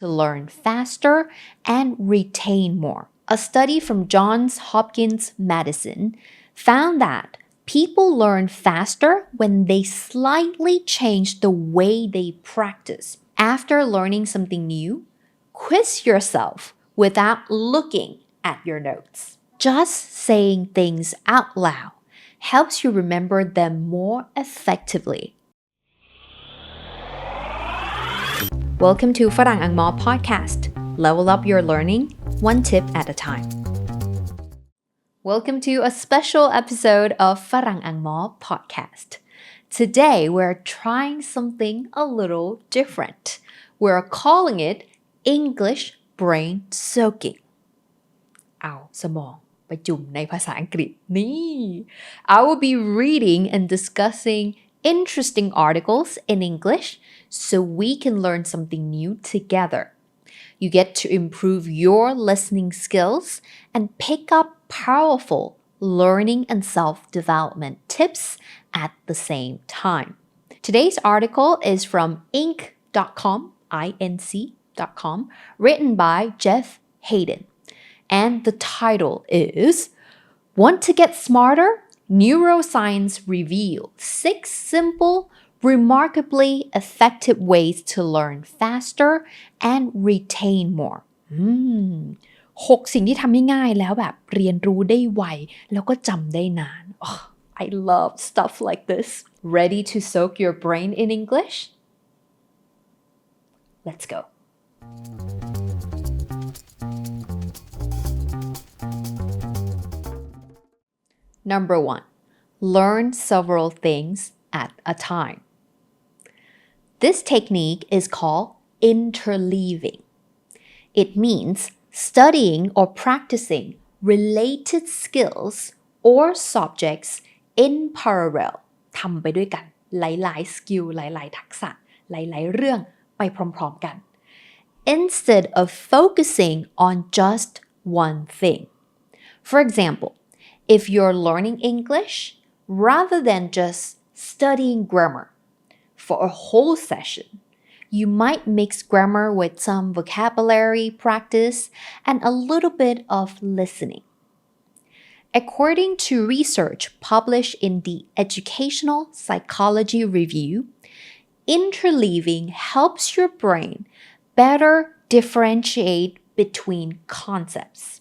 to learn faster and retain more. A study from Johns Hopkins Medicine found that people learn faster when they slightly change the way they practice. After learning something new, quiz yourself without looking at your notes. Just saying things out loud helps you remember them more effectively. Welcome to ฝรั่งอังมอ podcast level up your learning one tip at a time Welcome to a special episode of ฝรั่งอังมอ podcast Today we're trying something a little different We're calling it English brain soaking เอาสมองไปจุ่มในภาษาอังกฤษนี่ I will be reading and discussing interesting articles in English so we can learn something new together. You get to improve your listening skills and pick up powerful learning and self development tips at the same time. Today's article is from inc.com, I-N-C.com, written by Jeff Hayden. And the title is Want to Get Smarter? Neuroscience revealed six simple, remarkably effective ways to learn faster and retain more. อืมหกสิ่งที่ทำให้ง่ายแล้วแบบเรียนรู้ได้ไว แล้วก็จำได้นาน Oh, I love stuff like this. Ready to soak your brain in English? Let's go. Number one, learn several things at a time. This technique is called interleaving. It means studying or practicing related skills or subjects in parallel ทำไปด้วยกัน หลายๆ skill หลายๆ ทักษะ หลายๆ เรื่องไปพร้อมๆ กัน instead of focusing on just one thing. For example, if you're learning English, rather than just studying grammar for a whole session, you might mix grammar with some vocabulary practice and a little bit of listening. According to research published in the Educational Psychology Review, interleaving helps your brain better differentiate between concepts.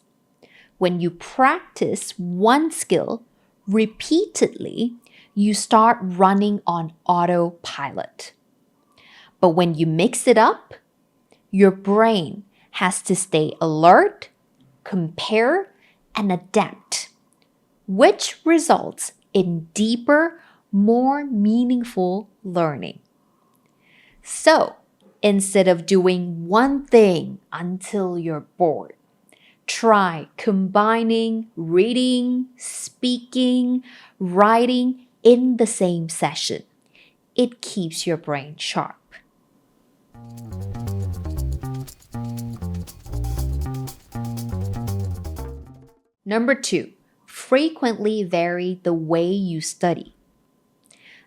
When you practice one skill repeatedly, you start running on autopilot. But when you mix it up, your brain has to stay alert, compare, and adapt, which results in deeper, more meaningful learning. So, instead of doing one thing until you're bored, try combining reading, speaking, writing in the same session. It keeps your brain sharp. Number two, frequently vary the way you study.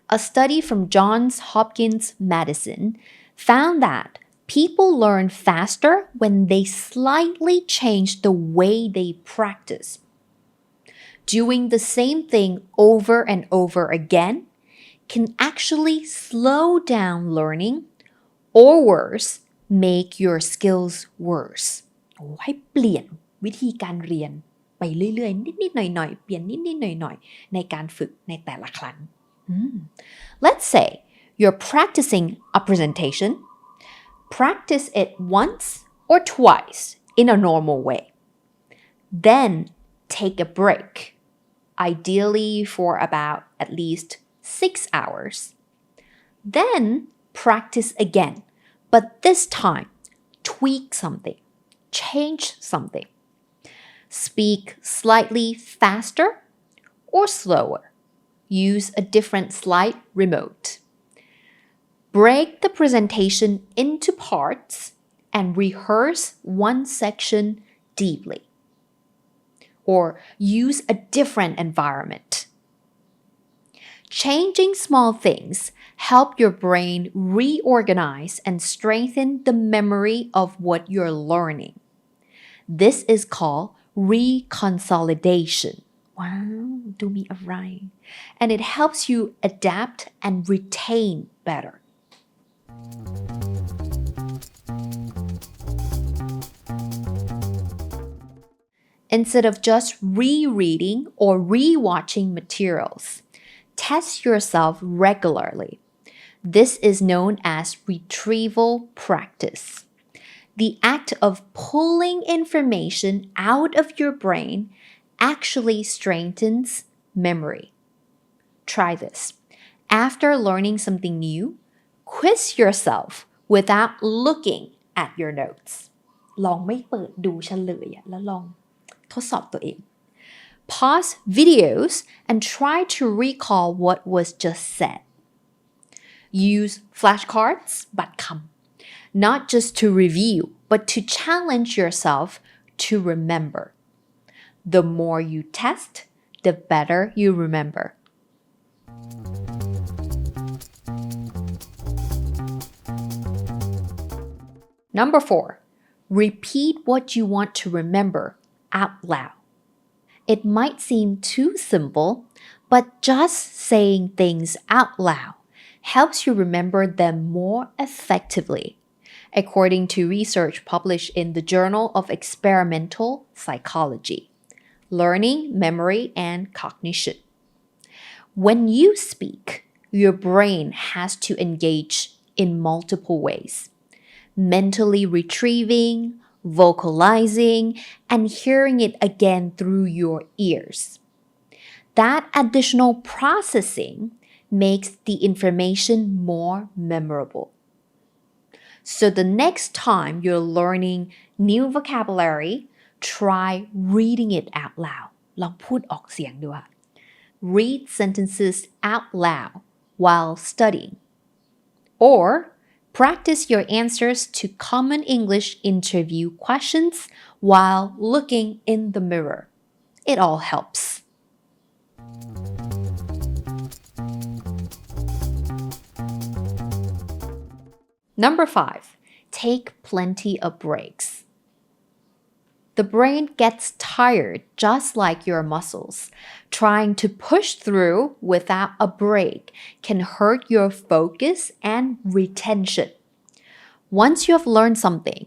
A study from Johns Hopkins Medicine found that people learn faster when they slightly change the way they practice. Doing the same thing over and over again can actually slow down learning or worse, make your skills worse โอ้ให้เปลี่ยนวิธีการเรียนไปเรื่อยๆ นิดๆ หน่อยๆ เปลี่ยนนิดๆ หน่อยๆ ในการฝึกในแต่ละครั้ง Let's say you're practicing a presentation practice it once or twice in a normal way then take a break ideally for about at least six hours then practice again, but this time tweak something, change something. Speak slightly faster or slower. Use a different slide remote. Break the presentation into parts and rehearse one section deeply. Or use a different environment. Changing small things help your brain reorganize and strengthen the memory of what you're learning. This is called reconsolidation. Wow, do me a right. And it helps you adapt and retain better. Instead of just rereading or rewatching materials, test yourself regularly. This is known as retrieval practice. The act of pulling information out of your brain actually strengthens memory. Try this. After learning something new, quiz yourself without looking at your notes ลองไม่เปิดดูเฉลยอะแล้วลองทดสอบตัวเอง Pause videos and try to recall what was just said. Use flashcards บัตรคำ not just to review but to challenge yourself to remember. The more you test, the better you remember. Number four, repeat what you want to remember out loud. It might seem too simple, but just saying things out loud helps you remember them more effectively, according to research published in the Journal of Experimental Psychology Learning, Memory, and Cognition. When you speak, your brain has to engage in multiple ways mentally retrieving, vocalizing, and hearing it again through your ears. That additional processing makes the information more memorable. So the next time you're learning new vocabulary, try reading it out loud. ลองพูดออกเสียงดูค่ะ Read sentences out loud while studying. Or practice your answers to common English interview questions while looking in the mirror. It all helps. Number five, take plenty of breaks. The brain gets tired just like your muscles. Trying to push through without a break can hurt your focus and retention. Once you have learned something,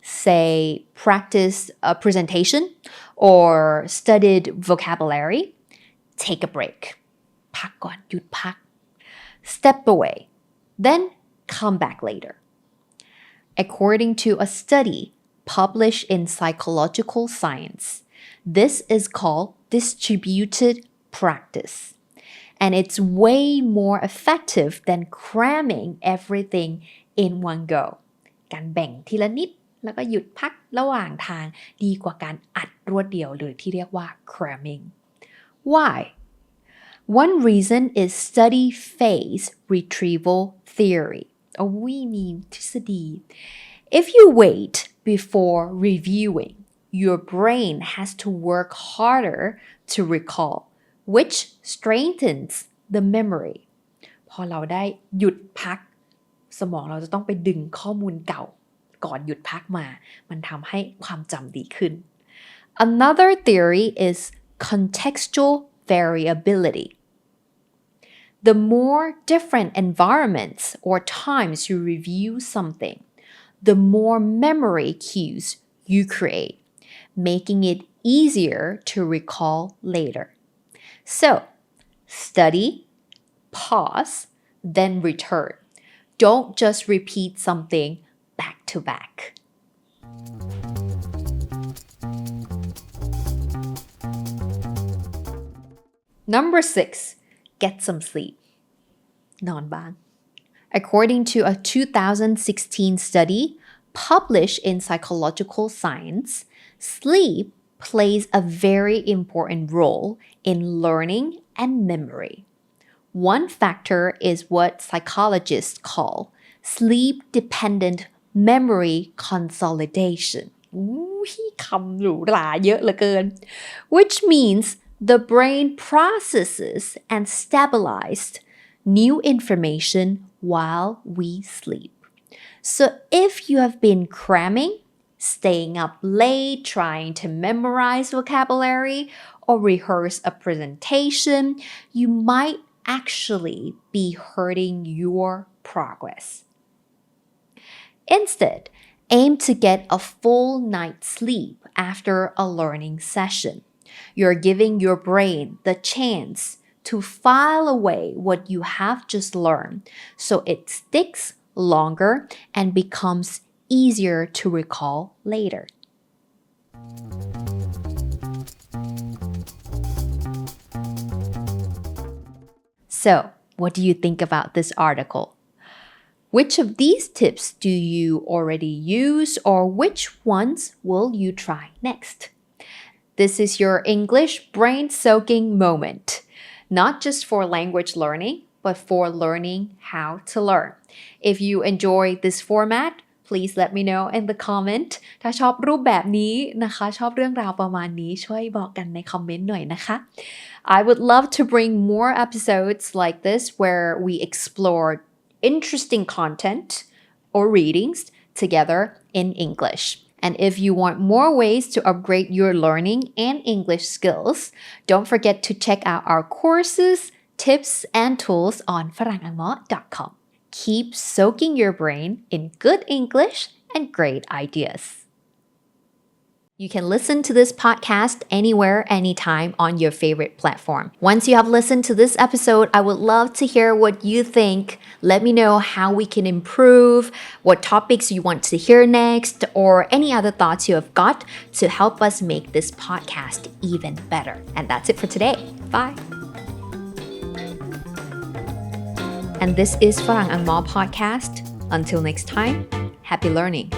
say practice a presentation or studied vocabulary, take a break. พักก่อนหยุดพัก Step away. Then come back later. According to a study published in Psychological Science, this is called distributed practice. And it's way more effective than cramming everything in one go. การแบ่งทีละนิด แล้วก็หยุดพักระหว่างทางดีกว่าการอัดรวดเดียวหรือที่เรียกว่า cramming. Why? One reason is study phase retrieval theory. โอ้ยมีทฤษฎี If you wait before reviewing, your brain has to work harder to recall, which strengthens the memory. พอเราได้หยุดพัก สมองเราจะต้องไปดึงข้อมูลเก่า ก่อนหยุดพักมา มันทำให้ความจำดีขึ้น Another theory is contextual variability. The more different environments or times you review something, the more memory cues you create, making it easier to recall later. So, study, pause, then return. Don't just repeat something back to back. Number six, get some sleep. นอนบ้าง According to a 2016 study published in Psychological Science, sleep plays a very important role in learning and memory. One factor is what psychologists call sleep dependent memory consolidation อู้ยคำหรูหราเยอะเหลือเกิน which means the brain processes and stabilizes new information while we sleep. So if you have been cramming, staying up late trying to memorize vocabulary or rehearse a presentation, you might actually be hurting your progress. Instead, aim to get a full night's sleep after a learning session. You're giving your brain the chance to file away what you have just learned so it sticks longer and becomes easier to recall later. So, what do you think about this article? Which of these tips do you already use, or which ones will you try next? This is your English brain soaking moment, not just for language learning, but for learning how to learn. If you enjoy this format, please let me know in the comment ถ้าชอบรูปแบบนี้นะคะ ชอบเรื่องราวประมาณนี้ ช่วยบอกกันในคอมเมนต์หน่อยนะคะ I would love to bring more episodes like this where we explore interesting content or readings together in English. And if you want more ways to upgrade your learning and English skills, don't forget to check out our courses, tips, and tools on farangangmo.com. Keep soaking your brain in good English and great ideas. You can listen to this podcast anywhere, anytime on your favorite platform. Once you have listened to this episode, I would love to hear what you think. Let me know how we can improve, what topics you want to hear next, or any other thoughts you have got to help us make this podcast even better. And that's it for today. Bye. And this is Farang Angmo podcast. Until next time, happy learning.